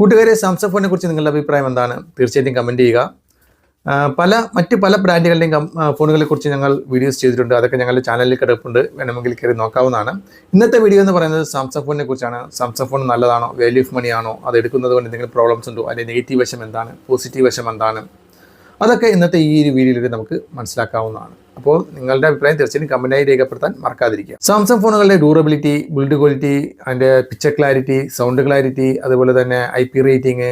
കൂട്ടുകാരെ സാംസങ് ഫോണിനെ കുറിച്ച് നിങ്ങളുടെ അഭിപ്രായം എന്താണ്? തീർച്ചയായിട്ടും കമന്റ് ചെയ്യുക. പല മറ്റ് പല ബ്രാൻഡുകളുടെയും ഫോണുകളെ കുറിച്ച് ഞങ്ങൾ വീഡിയോസ് ചെയ്തിട്ടുണ്ട്. അതൊക്കെ ഞങ്ങളുടെ ചാനലിൽ കിടപ്പുണ്ട്. വേണമെങ്കിൽ കയറി നോക്കാവുന്നതാണ്. ഇന്നത്തെ വീഡിയോ എന്ന് പറയുന്നത് സാംസങ് ഫോണിനെ കുറിച്ചാണ്. സാംസങ് ഫോൺ നല്ലതാണോ വാല്യൂ ഓഫ് മണിയാണോ അത് എടുക്കുന്നത് കൊണ്ട് എന്തെങ്കിലും പ്രോബ്ലംസ് ഉണ്ടോ? അതിന്റെ നെഗറ്റീവ് വശം എന്താണ്? പോസിറ്റീവ് വശം എന്താണ്? അതൊക്കെ ഇന്നത്തെ ഈ ഒരു വീഡിയോയിലൂടെ നമുക്ക് മനസ്സിലാക്കാവുന്നതാണ്. അപ്പോൾ നിങ്ങളുടെ അഭിപ്രായം തീർച്ചയായും കമന്റായി രേഖപ്പെടുത്താൻ മറക്കാതിരിക്കുക. സാംസങ് ഫോണുകളുടെ ഡ്യൂറബിലിറ്റി ബിൽഡ് ക്വാളിറ്റി അതിന്റെ പിക്ചർ ക്ലാരിറ്റി സൗണ്ട് ക്ലാരിറ്റി അതുപോലെ തന്നെ I P rating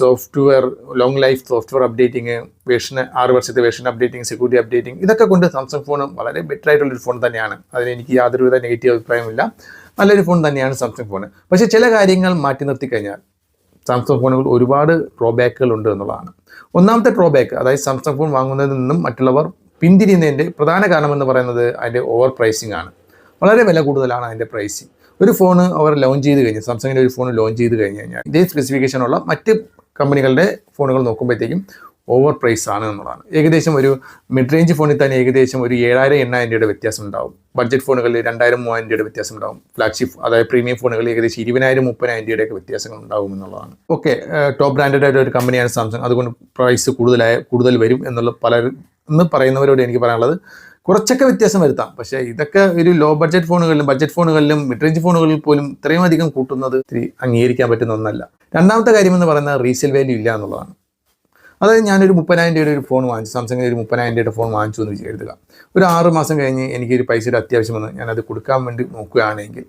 software long life software updating version ആറ് വർഷത്തെ വേർഷൻ അപ്ഡേറ്റിംഗ് സെക്യൂരിറ്റി അപ്ഡേറ്റിംഗ് ഇതൊക്കെ കൊണ്ട് സാംസങ് ഫോൺ വളരെ ബെറ്റർ ആയിട്ടുള്ളൊരു ഫോൺ തന്നെയാണ്. അതിന് എനിക്ക് യാതൊരുവിധ നെഗറ്റീവ് അഭിപ്രായമില്ല നല്ലൊരു ഫോൺ തന്നെയാണ് സാംസങ് ഫോൺ പക്ഷേ ചില കാര്യങ്ങൾ മാറ്റി നിർത്തി കഴിഞ്ഞാൽ സാംസങ് ഫോണുകൾ ഒരുപാട് ഡ്രോബാക്കുകൾ ഉണ്ട് എന്നുള്ളതാണ്. ഒന്നാമത്തെ ഡ്രോബാക്ക് അതായത് സാംസങ് ഫോൺ വാങ്ങുന്നതിൽ നിന്നും മറ്റുള്ളവർ പിന്തിരിയുന്നതിന്റെ പ്രധാന കാരണം എന്ന് പറയുന്നത് അതിന്റെ ഓവർ പ്രൈസിംഗ് ആണ്. വളരെ വില കൂടുതലാണ് അതിന്റെ പ്രൈസിങ് ഒരു ഫോൺ അവർ ലോഞ്ച് ചെയ്ത് കഴിഞ്ഞ് സാംസങ്ങിന്റെ ഒരു ഫോൺ ലോഞ്ച് ചെയ്ത് കഴിഞ്ഞ് കഴിഞ്ഞാൽ ഇതേ സ്പെസിഫിക്കേഷനുള്ള മറ്റ് കമ്പനികളുടെ ഫോണുകൾ നോക്കുമ്പോഴത്തേക്കും ഓവർ പ്രൈസ് ആണ് എന്നുള്ളതാണ്. ഏകദേശം ഒരു മിഡ് റേഞ്ച് ഫോണിൽ തന്നെ ഏകദേശം ഒരു ഏഴായിരം എണ്ണായിരം രൂപയുടെ വ്യത്യാസം ഉണ്ടാവും. ബഡ്ജറ്റ് ഫോണുകളിൽ രണ്ടായിരം മൂവായിരം രൂപയുടെ വ്യത്യാസം ഉണ്ടാകും ഫ്ലാഗ്ഷിപ്പ് അതായത് പ്രീമിയം ഫോണുകളിൽ ഏകദേശം ഇരുപതിനായിരം മുപ്പതിനായിരം രൂപയുടെയൊക്കെ വ്യത്യാസങ്ങൾ ഉണ്ടാകും എന്നുള്ളതാണ്. ഓക്കെ ടോപ്പ് ബ്രാൻഡഡ് ആയിട്ട് ഒരു കമ്പനിയാണ് സാംസങ് അതുകൊണ്ട് പ്രൈസ് കൂടുതലായ കൂടുതൽ വരും എന്നുള്ള പലരും എന്ന് പറയുന്നവരോട് എനിക്ക് പറയാനുള്ളത് കുറച്ചൊക്കെ വ്യത്യാസം വരുത്താം. പക്ഷേ ഇതൊക്കെ ഒരു ലോ ബഡ്ജറ്റ് ഫോണുകളിലും ബഡ്ജറ്റ് ഫോണുകളിലും മിഡ് റേഞ്ച് ഫോണുകളിൽ പോലും ഇത്രയും അധികം കൂട്ടുന്നത് ഇത്തിരി അംഗീകരിക്കാൻ പറ്റുന്ന ഒന്നല്ല. രണ്ടാമത്തെ കാര്യം എന്ന് പറയുന്നത് റീസെയിൽ വാല്യൂ ഇല്ല എന്നുള്ളതാണ്. അതായത് ഞാനൊരു മുപ്പതിനായിരം രൂപയുടെ ഒരു ഫോൺ വാങ്ങിച്ചു. സാംസങ്ങിന്റെ ഒരു മുപ്പതിനായിരം രൂപയുടെ ഫോൺ വാങ്ങിച്ചു എന്ന് വിചാരിക്കുക. ഒരു ആറ് മാസം കഴിഞ്ഞ് എനിക്കൊരു പൈസയുടെ അത്യാവശ്യം വന്ന്. ഞാനത് കൊടുക്കാൻ വേണ്ടി നോക്കുകയാണെങ്കിൽ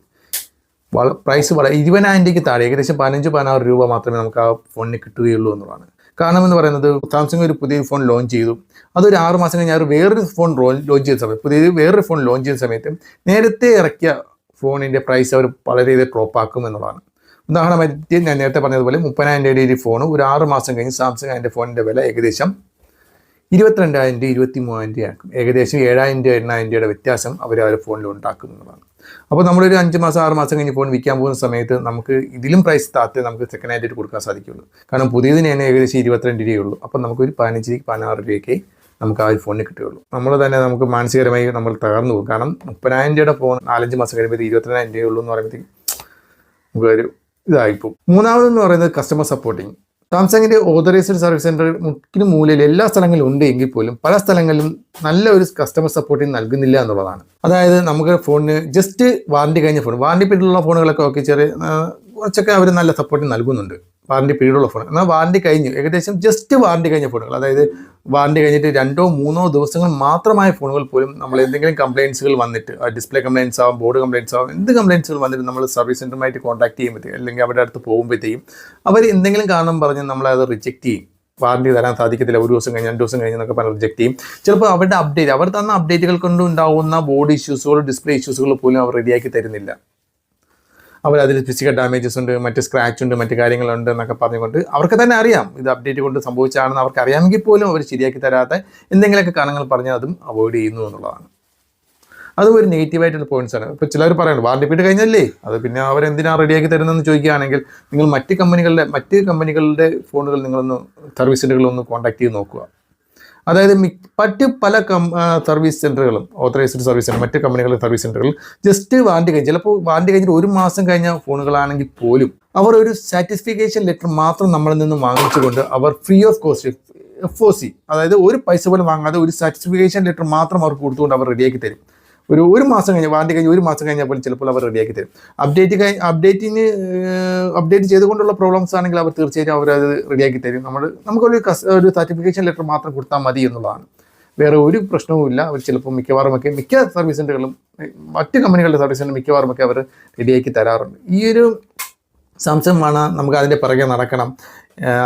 വള പ്രൈസ് വളരെ ഇരുപതിനായിരം രൂപയ്ക്ക് താഴെ ഏകദേശം പതിനഞ്ച് പതിനാറ് രൂപ മാത്രമേ നമുക്ക് ആ ഫോണിന് കിട്ടുകയുള്ളൂ എന്നുള്ളതാണ്. കാരണം എന്ന് പറയുന്നത് സാംസങ് ഒരു പുതിയ ഫോൺ ലോഞ്ച് ചെയ്തു. അതൊരു ആറ് മാസം കഴിഞ്ഞ് അവർ വേറൊരു ഫോൺ ലോഞ്ച് ചെയ്ത സമയത്ത് പുതിയ വേറൊരു ഫോൺ ലോഞ്ച് ചെയ്ത സമയത്ത് നേരത്തെ ഇറക്കിയ ഫോണിന്റെ പ്രൈസ് അവർ വളരെയധികം ഡ്രോപ്പ് ആക്കും എന്നുള്ളതാണ്. ഉദാഹരണമായിട്ട് ഞാൻ നേരത്തെ പറഞ്ഞതുപോലെ മുപ്പതിനായിരം രൂപയുടെ ഒരു ഫോൺ ഒരു ആറ് മാസം കഴിഞ്ഞ് സാംസങ് അതിന്റെ ഫോണിന്റെ വില ഏകദേശം ഇരുപത്തിരണ്ടായിരം രൂപ ഇരുപത്തി മൂവായിരം രൂപ ആക്കും. ഏകദേശം ഏഴായിരം രൂപ എണ്ണായിരം രൂപയുടെ വ്യത്യാസം അവർ ആ ഒരു ഫോണിൽ ഉണ്ടാക്കുന്നതാണ് അപ്പോൾ നമ്മളൊരു അഞ്ച് മാസം ആറ് മാസം കഴിഞ്ഞ് ഫോൺ വിൽക്കാൻ പോകുന്ന സമയത്ത് നമുക്ക് ഇതിലും പ്രൈസ് താത്തേ നമുക്ക് സെക്കൻഡ് ഹാൻഡ് കൊടുക്കാൻ സാധിക്കുള്ളൂ. കാരണം പുതിയതിന് തന്നെ ഏകദേശം ഇരുപത്തിരണ്ട് രൂപയുള്ളൂ അപ്പോൾ നമുക്കൊരു പതിനഞ്ച് പതിനാറ് രൂപയ്ക്ക് നമുക്ക് ആ ഒരു ഫോണിന് കിട്ടുകയുള്ളൂ. നമ്മൾ തന്നെ നമുക്ക് മാനസികരമായി നമ്മൾ തകർന്നു പോകും. കാരണം മുപ്പതിനായിരം രൂപയുടെ ഫോൺ നാലഞ്ച് മാസം കഴിയുമ്പോൾ ഇരുപത്തിരണ്ടായിരം രൂപയുള്ളൂ എന്ന് പറയുമ്പോഴത്തേക്കും നമുക്കൊരു ഇതായിപ്പോവും. മൂന്നാമതെന്ന് പറയുന്നത് കസ്റ്റമർ സപ്പോർട്ടിങ് സാംസങ്ങിന്റെ ഓതറൈസ്ഡ് സർവീസ് സെന്റർ മുക്കിന് മൂലയിൽ എല്ലാ സ്ഥലങ്ങളിലും ഉണ്ട് എങ്കിൽ പോലും പല സ്ഥലങ്ങളിലും നല്ല ഒരു കസ്റ്റമർ സപ്പോർട്ടിങ് നൽകുന്നില്ല എന്നുള്ളതാണ്. അതായത് നമുക്ക് ഫോണിന് ജസ്റ്റ് വാറണ്ടി കഴിഞ്ഞ ഫോൺ വാറണ്ടി പീരീഡിലുള്ള ഫോണുകളൊക്കെ ഒക്കെ ചെറിയ കുറച്ചൊക്കെ അവർ നല്ല സപ്പോർട്ടിങ് നൽകുന്നുണ്ട്. വാറണ്ടി പീരീഡുള്ള ഫോൺ എന്നാൽ വാറണ്ടി കഴിഞ്ഞു. ഏകദേശം ജസ്റ്റ് വാറണ്ടി കഴിഞ്ഞ ഫോണുകൾ അതായത് വാറണ്ടി കഴിഞ്ഞിട്ട് രണ്ടോ മൂന്നോ ദിവസങ്ങൾ മാത്രമായ ഫോണുകൾ പോലും നമ്മൾ എന്തെങ്കിലും കംപ്ലയിൻസുകൾ വന്നിട്ട് ഡിസ്പ്ലേ കംപ്ലയിൻസ് ആവും ബോർഡ് കംപ്ലയിൻസ് ആവും എന്ത് കംപ്ലയിൻസുകൾ വന്നിട്ട് നമ്മൾ സർവീസ് സെന്ററുമായിട്ട് കോൺടാക്ട് ചെയ്യുമ്പോഴത്തേക്കും അല്ലെങ്കിൽ അവരുടെ അടുത്ത് പോകുമ്പോഴത്തേക്കും അവർ എന്തെങ്കിലും കാരണം പറഞ്ഞ് നമ്മളത് റിജക്റ്റ് ചെയ്യും. വാറണ്ടി തരാൻ സാധിക്കത്തില്ല. ഒരു ദിവസം കഴിഞ്ഞ് രണ്ട് ദിവസം കഴിഞ്ഞ് എന്നൊക്കെ പറഞ്ഞ് റിജക്ട് ചെയ്യും. ചിലപ്പോൾ അവരുടെ അപ്ഡേറ്റ് അവർ തന്ന അപ്ഡേറ്റുകൾ കൊണ്ട് ഉണ്ടാവുന്ന ബോർഡ് ഇഷ്യൂസുകൾ ഡിസ്പ്ലേ ഇഷ്യൂസുകൾ പോലും അവർ റെഡിയാക്കി തരുന്നില്ല. അവർ അതിൽ ഫിസിക്കൽ ഡാമേജസ് ഉണ്ട് മറ്റ് സ്ക്രാച്ച് ഉണ്ട് മറ്റു കാര്യങ്ങളുണ്ട് എന്നൊക്കെ പറഞ്ഞുകൊണ്ട് അവർക്ക് തന്നെ അറിയാം. ഇത് അപ്ഡേറ്റ് കൊണ്ട് സംഭവിച്ചാണെന്ന് അവർക്ക് അറിയാമെങ്കിൽ പോലും അവർ ശരിയാക്കി തരാത്ത എന്തെങ്കിലുമൊക്കെ കാരണങ്ങൾ പറഞ്ഞാൽ അതും അവോയ്ഡ് ചെയ്യുന്നു എന്നുള്ളതാണ്. അതും ഒരു നെഗറ്റീവായിട്ടുള്ള പോയിന്റ്സ് ആണ്. ഇപ്പോൾ ചിലർ പറയുന്നത് വാറണ്ടി പീരീഡ് കഴിഞ്ഞല്ലേ? അത് പിന്നെ അവർ എന്തിനാണ് റെഡിയാക്കി തരുന്നതെന്ന് ചോദിക്കുകയാണെങ്കിൽ നിങ്ങൾ മറ്റ് കമ്പനികളുടെ മറ്റ് കമ്പനികളുടെ ഫോണുകൾ നിങ്ങളൊന്ന് സർവീസുകളൊന്ന് കോൺടാക്ട് ചെയ്ത് നോക്കുക. അതായത് മറ്റ് പല കം സർവീസ് സെന്ററുകളും ഓത്തറൈസ്ഡ് സർവീസ് സെന്റർ മറ്റ് കമ്പനികളുടെ സർവീസ് സെന്ററുകൾ ജസ്റ്റ് വാണ്ടി കഴിഞ്ഞ് ചിലപ്പോൾ വാറണ്ടി കഴിഞ്ഞിട്ട് ഒരു മാസം കഴിഞ്ഞ ഫോണുകളാണെങ്കിൽ പോലും അവർ ഒരു സാറ്റിസ്ഫിക്കേഷൻ ലെറ്റർ മാത്രം നമ്മളിൽ നിന്ന് വാങ്ങിച്ചുകൊണ്ട് അവർ free of cost F O C അതായത് ഒരു പൈസ പോലും വാങ്ങാതെ ഒരു സാറ്റിസ്ഫിക്കേഷൻ ലെറ്റർ മാത്രം അവർക്ക് കൊടുത്തുകൊണ്ട് അവർ റെഡിയാക്കി തരും. ഒരു ഒരു മാസം കഴിഞ്ഞ് വാറണ്ടി കഴിഞ്ഞ് ഒരു മാസം കഴിഞ്ഞാൽ പോലും ചിലപ്പോൾ അവർ റെഡിയാക്കി തരും. അപ്ഡേറ്റ് കഴിഞ്ഞ് അപ്ഡേറ്റിന് അപ്ഡേറ്റ് ചെയ്തുകൊണ്ടുള്ള പ്രോബ്ലംസ് ആണെങ്കിൽ അവർ തീർച്ചയായിട്ടും അത് റെഡിയാക്കി തരും. നമ്മൾ നമുക്കൊരു കസ് ഒരു സർട്ടിഫിക്കേഷൻ ലെറ്റർ മാത്രം കൊടുത്താൽ മതി എന്നുള്ളതാണ്. വേറെ ഒരു പ്രശ്നവുമില്ല അവർ ചിലപ്പോൾ മിക്കവാറും ഒക്കെ മിക്ക സർവീസ് സെന്ററുകളും മറ്റ് കമ്പനികളുടെ സർവീസ് സെന്റർ മിക്കവാറും ഒക്കെ അവർ റെഡിയാക്കി തരാറുണ്ട്. ഈ ഒരു സംശയം വേണം നമുക്ക് അതിന്റെ പിറകെ നടക്കണം.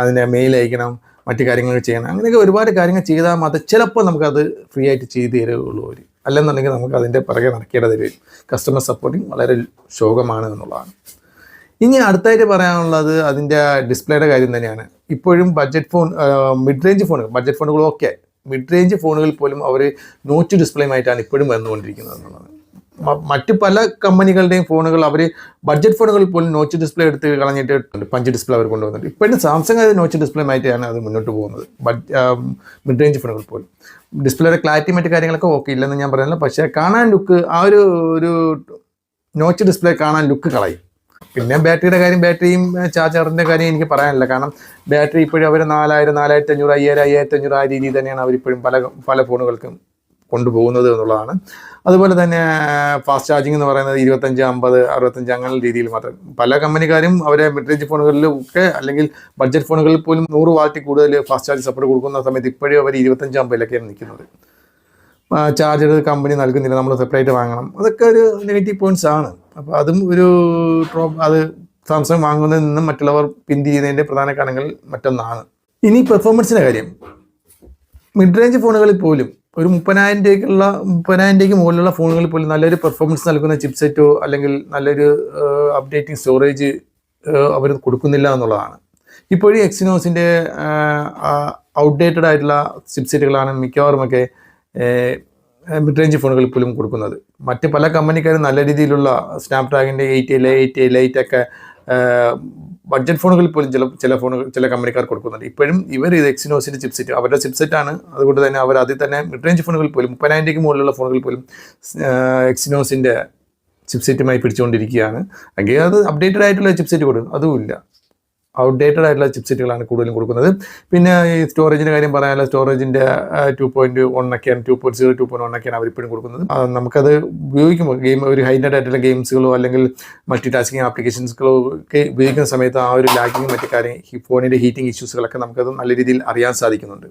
അതിന്റെ മെയിൽ അയക്കണം മറ്റു കാര്യങ്ങൾ ചെയ്യണം. അങ്ങനെയൊക്കെ ഒരുപാട് കാര്യങ്ങൾ ചെയ്താൽ മാത്രം ചിലപ്പോൾ നമുക്കത് ഫ്രീ ആയിട്ട് ചെയ്തു തരുള്ളൂ അവർ അല്ലെന്നുണ്ടെങ്കിൽ നമുക്ക് അതിന്റെ പിറകെ നടക്കേണ്ടത് വരും കസ്റ്റമർ സപ്പോർട്ടിങ് വളരെ ശോകമാണ് എന്നുള്ളതാണ്. ഇനി അടുത്തായിട്ട് പറയാനുള്ളത് അതിന്റെ ഡിസ്പ്ലേയുടെ കാര്യം തന്നെയാണ്. ഇപ്പോഴും ബഡ്ജറ്റ് ഫോൺ മിഡ് റേഞ്ച് ഫോണുകൾ ബഡ്ജറ്റ് ഫോണുകളൊക്കെ മിഡ് റേഞ്ച് ഫോണുകളിൽ പോലും അവർ നോച്ച് ഡിസ്പ്ലേയുമായിട്ടാണ് ഇപ്പോഴും വന്നുകൊണ്ടിരിക്കുന്നത് എന്നുള്ളത്. മറ്റ് പല കമ്പനികളുടെയും ഫോണുകൾ അവർ ബഡ്ജറ്റ് ഫോണുകൾ പോലും നോച്ച് ഡിസ്പ്ലേ എടുത്ത് കളഞ്ഞിട്ട് പഞ്ച് ഡിസ്പ്ലേ അവർ കൊണ്ടുവന്നിട്ട് ഇപ്പോഴും സാംസങ് അത് നോച്ച് ഡിസ്പ്ലേ ആയിട്ടാണ് അത് മുന്നോട്ട് പോകുന്നത്. ബഡ് മിഡ് റേഞ്ച് ഫോണുകൾ പോലും. ഡിസ്പ്ലേയുടെ ക്ലാരിറ്റി മറ്റു കാര്യങ്ങളൊക്കെ ഓക്കെ ഇല്ലെന്ന് ഞാൻ പറയുന്നില്ല പക്ഷേ കാണാൻ ലുക്ക് ആ ഒരു ഒരു നോച്ച് ഡിസ്പ്ലേ കാണാൻ ലുക്ക് കളയും. പിന്നെ ബാറ്ററിയുടെ കാര്യം ബാറ്ററിയും ചാർജറിന്റെ കാര്യം എനിക്ക് പറയാനില്ല. കാരണം ബാറ്ററി ഇപ്പോഴും അവർ നാലായിരം നാലായിരത്തി അഞ്ഞൂറ് അയ്യായിരം അയ്യായിരത്തി അഞ്ഞൂറ് ആ രീതിയിൽ തന്നെയാണ് അവരിപ്പോഴും പല പല ഫോണുകൾക്കും കൊണ്ടുപോകുന്നത് എന്നുള്ളതാണ്. അതുപോലെ തന്നെ ഫാസ്റ്റ് ചാർജിങ് എന്ന് പറയുന്നത് ഇരുപത്തഞ്ച് അമ്പത് അറുപത്തഞ്ച് അങ്ങനെ രീതിയിൽ മാത്രം. പല കമ്പനിക്കാരും അവരെ മിഡ് റേഞ്ച് ഫോണുകളിലും ഒക്കെ അല്ലെങ്കിൽ ബഡ്ജറ്റ് ഫോണുകളിൽ പോലും നൂറ് വാട്ടി കൂടുതൽ ഫാസ്റ്റ് ചാർജ് സപ്പോർട്ട് കൊടുക്കുന്ന സമയത്ത് ഇപ്പോഴും അവർ ഇരുപത്തഞ്ച് അമ്പതിലൊക്കെയാണ് നിൽക്കുന്നത്. ചാർജർ കമ്പനി നൽകുന്നില്ല. നമ്മൾ സെപ്പറേറ്റ് വാങ്ങണം. അതൊക്കെ ഒരു നെഗറ്റീവ് പോയിന്റ്സ് ആണ്. അപ്പോൾ അതും ഒരു ഡ്രോ അത് സാംസങ് വാങ്ങുന്നതിൽ നിന്നും മറ്റുള്ളവർ പിന്തിരിയുന്നതിന്റെ പ്രധാന കാരണങ്ങൾ മറ്റൊന്നാണ്. ഇനി പെർഫോമൻസിന്റെ കാര്യം. മിഡ് റേഞ്ച് ഫോണുകളിൽ പോലും ഒരു മുപ്പതിനായിരം രൂപയ്ക്കുള്ള മുപ്പതിനായിരം രൂപയ്ക്ക് മുകളിലുള്ള ഫോണുകളിൽ പോലും നല്ലൊരു പെർഫോമൻസ് നൽകുന്ന ചിപ്സെറ്റോ അല്ലെങ്കിൽ നല്ലൊരു അപ്ഡേറ്റിംഗ് സ്റ്റോറേജ് അവർ കൊടുക്കുന്നില്ല എന്നുള്ളതാണ്. ഇപ്പോഴും എക്സിനോസിന്റെ ഔട്ട്ഡേറ്റഡ് ആയിട്ടുള്ള ചിപ്സെറ്റുകളാണ് മിക്കവാറുമൊക്കെ മിഡ് റേഞ്ച് ഫോണുകളിൽ പോലും കൊടുക്കുന്നത്. മറ്റ് പല കമ്പനിക്കാരും നല്ല രീതിയിലുള്ള സ്നാപ്ഡ്രാഗന്റെ eight L eight L eight ഒക്കെ ബഡ്ജറ്റ് ഫോണുകളിൽ പോലും ചില ചില ഫോണുകൾ ചില കമ്പനിക്കാർ കൊടുക്കുന്നുണ്ട്. ഇപ്പോഴും ഇവർ ഇത് എക്സിനോസിന്റെ ചിപ്സെറ്റ് അവരുടെ ചിപ്സെറ്റാണ്. അതുകൊണ്ട് തന്നെ അവർ അതിൽ തന്നെ മിഡ് റേഞ്ച് ഫോണുകളിൽ പോലും മുപ്പതിനായിരം രൂപയ്ക്ക് മുകളിലുള്ള ഫോണുകളിൽ പോലും എക്സിനോസിന്റെ ചിപ്സെറ്റുമായി പിടിച്ചുകൊണ്ടിരിക്കുകയാണ്. അല്ലെങ്കിൽ അത് അപ്ഡേറ്റഡ് ആയിട്ടുള്ള ചിപ്സെറ്റ് കൊടുക്കും. അതുമില്ല. ഔട്ട്ഡേറ്റഡ് ആയിട്ടുള്ള ചിപ്സെറ്റുകളാണ് കൂടുതലും കൊടുക്കുന്നത്. പിന്നെ ഈ സ്റ്റോറേജിന്റെ കാര്യം പറയാനുള്ള സ്റ്റോറേജിന്റെ ടു പോയിന്റ് ഒക്കെയാണ് two point zero two point ഒക്കെയാണ് അവരിപ്പോഴും കൊടുക്കുന്നത്. നമുക്കത് ഉപയോഗിക്കുമ്പോൾ ഗെയിം ഒരു ഹൈൻഡഡ് ആയിട്ടുള്ള ഗെയിംസുകളോ അല്ലെങ്കിൽ മൾട്ടി ടാസ്കിങ് ആപ്ലിക്കേഷൻസുകളോ ഒക്കെ ഉപയോഗിക്കുന്ന സമയത്ത് ആ ഒരു ലാഗിങ് മറ്റു കാര്യം ഈ ഫോണിന്റെ ഹീറ്റിംഗ് ഇഷ്യൂസുകളൊക്കെ നമുക്കത് നല്ല രീതിയിൽ അറിയാൻ സാധിക്കുന്നുണ്ട്.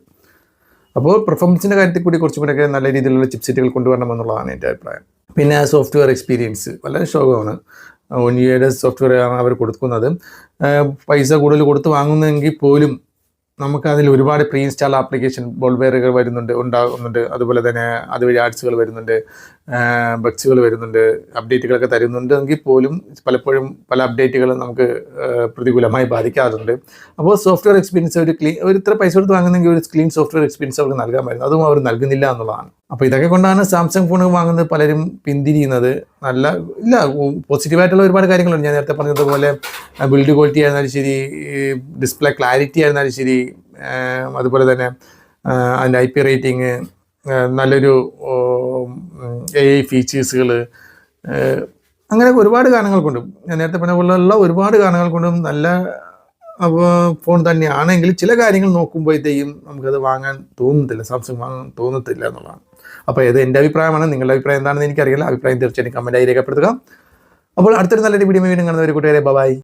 അപ്പോൾ പെർഫോമൻസിന്റെ കാര്യത്തിൽ കൂടി കുറച്ചും കൂടെയൊക്കെ നല്ല രീതിയിലുള്ള ചിപ്സെറ്റുകൾ കൊണ്ടുവരണമെന്നുള്ളതാണ് എന്റെ അഭിപ്രായം. പിന്നെ സോഫ്റ്റ്വെയർ എക്സ്പീരിയൻസ് വളരെ ശോകമാണ്. സോഫ്റ്റ്വെയർ ആണ് അവർ കൊടുക്കുന്നത്. പൈസ കൂടുതൽ കൊടുത്ത് വാങ്ങുന്നെങ്കിൽ പോലും നമുക്ക് അതിൽ ഒരുപാട് പ്രീ ഇൻസ്റ്റാൾ ആപ്ലിക്കേഷൻ ബോൾവെയറുകൾ വരുന്നുണ്ട് ഉണ്ടാകുന്നുണ്ട് അതുപോലെ തന്നെ അതുവഴി ആഡ്സുകൾ വരുന്നുണ്ട്. ബഗ്സുകൾ വരുന്നുണ്ട് അപ്ഡേറ്റുകളൊക്കെ തരുന്നുണ്ട് എങ്കിൽ പോലും പലപ്പോഴും പല അപ്ഡേറ്റുകളും നമുക്ക് പ്രതികൂലമായി ബാധിക്കാറുണ്ട്. അപ്പോൾ സോഫ്റ്റ്വെയർ എക്സ്പീരിയൻസ് ഒരു ക്ലീൻ ഒരു ഇത്ര പൈസ കൊടുത്ത് വാങ്ങുന്നെങ്കിൽ ഒരു ക്ലീൻ സോഫ്റ്റ്വെയർ എക്സ്പീരിയൻസ് അവർക്ക് നൽകാമായിരുന്നു. അതും അവർ നൽകുന്നില്ല എന്നുള്ളതാണ്. അപ്പോൾ ഇതൊക്കെ കൊണ്ടാണ് സാംസങ് ഫോൺ വാങ്ങുന്നത് പലരും പിന്തിരിയുന്നത്. നല്ല ഇല്ല പോസിറ്റീവായിട്ടുള്ള ഒരുപാട് കാര്യങ്ങളുണ്ട്. ഞാൻ നേരത്തെ പറഞ്ഞതുപോലെ ബിൽഡ് ക്വാളിറ്റി ആയിരുന്നാലും ശരി ഡിസ്പ്ലേ ക്ലാരിറ്റി ആയിരുന്നാലും ശരി അതുപോലെ തന്നെ അതിന്റെ ഐ പി റേറ്റിംഗ് നല്ലൊരു എ ഐ ഫീച്ചേഴ്സുകൾ അങ്ങനെ ഒരുപാട് കാരണങ്ങൾ കൊണ്ടും ഞാൻ നേരത്തെ പറഞ്ഞ പോലുള്ള ഒരുപാട് കാരണങ്ങൾ കൊണ്ടും നല്ല ഫോൺ തന്നെയാണെങ്കിൽ ചില കാര്യങ്ങൾ നോക്കുമ്പോഴത്തേക്കും നമുക്കത് വാങ്ങാൻ തോന്നുന്നില്ല സാംസങ് വാങ്ങാൻ തോന്നത്തില്ല എന്നുള്ളതാണ്. അപ്പോൾ ഇത് എന്റെ അഭിപ്രായമാണ് നിങ്ങളുടെ അഭിപ്രായം എന്താണെന്ന് എനിക്കറിയില്ല. അഭിപ്രായം തീർച്ചയായും കമന്റായി രേഖപ്പെടുത്തുക. അപ്പോൾ അടുത്തൊരു നല്ലൊരു വീഡിയോ വീണ്ടും കാണുന്നവർ കൂട്ടുകാരെ ബൈ